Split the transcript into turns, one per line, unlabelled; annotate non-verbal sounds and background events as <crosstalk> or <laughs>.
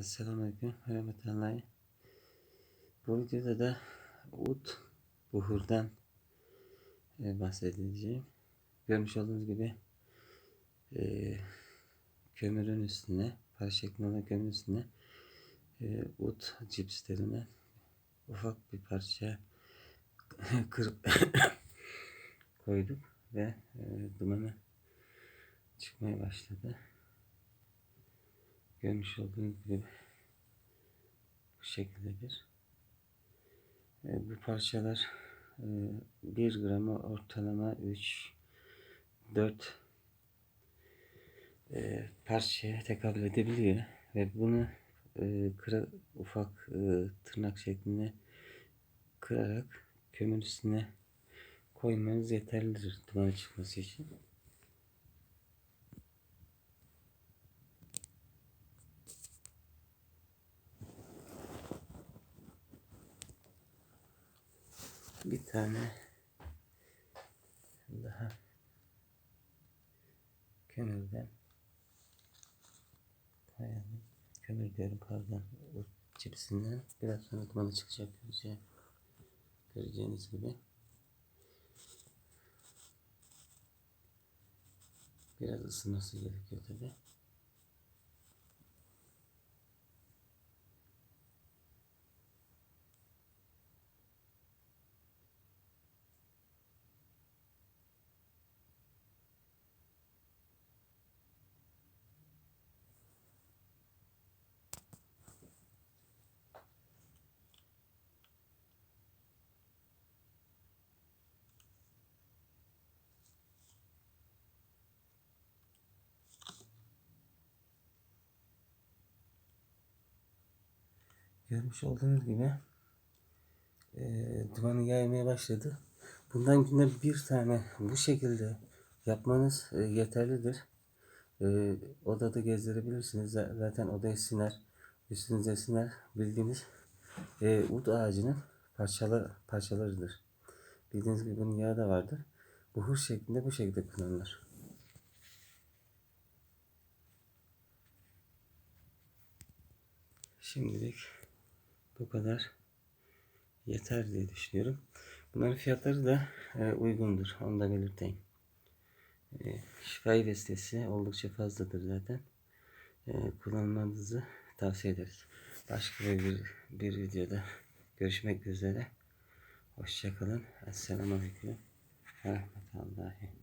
Selamünaleyküm. Rahmetullahi. Bu videoda da ut buhurdan e, bahsedeceğim. Görmüş olduğunuz gibi e, kömürün üstüne, para şeklinde kömürün üstüne e, ut cipslerinden ufak bir parça <laughs> kırıp <coughs> koyduk ve e, dumanı çıkmaya başladı. Görmüş olduğunuz gibi bu şekildedir. E, bu parçalar e, 1 gramı ortalama 3 4 e, parçaya tekabül edebiliyor ve bunu e, kıra, ufak e, tırnak şeklinde kırarak kömür üstüne koymanız yeterlidir dumanı çıkması için. Bir tane daha kömürden koyalım. Kömür diyorum pardon. O cipsinden biraz sonra dumanı çıkacak göreceğim. Göreceğiniz gibi. Biraz ısınması gerekiyor tabi. Görmüş olduğunuz gibi e, dumanı yaymaya başladı. Bundan günde bir tane bu şekilde yapmanız e, yeterlidir. E, odada gezdirebilirsiniz. Zaten odaya siner, üstünüze siner. Bildiğiniz e, ud ağacının parçalı, parçalarıdır. Bildiğiniz gibi bunun yağı da vardır. Buhur şeklinde bu şekilde kullanılır. Şimdilik bu kadar yeter diye düşünüyorum. Bunların fiyatları da e, uygundur. Onu da belirteyim. E, şifai destesi oldukça fazladır zaten. E, kullanmanızı tavsiye ederiz. Başka bir, bir videoda görüşmek üzere. Hoşçakalın. Esselamu Aleyküm. Rahmetullahi.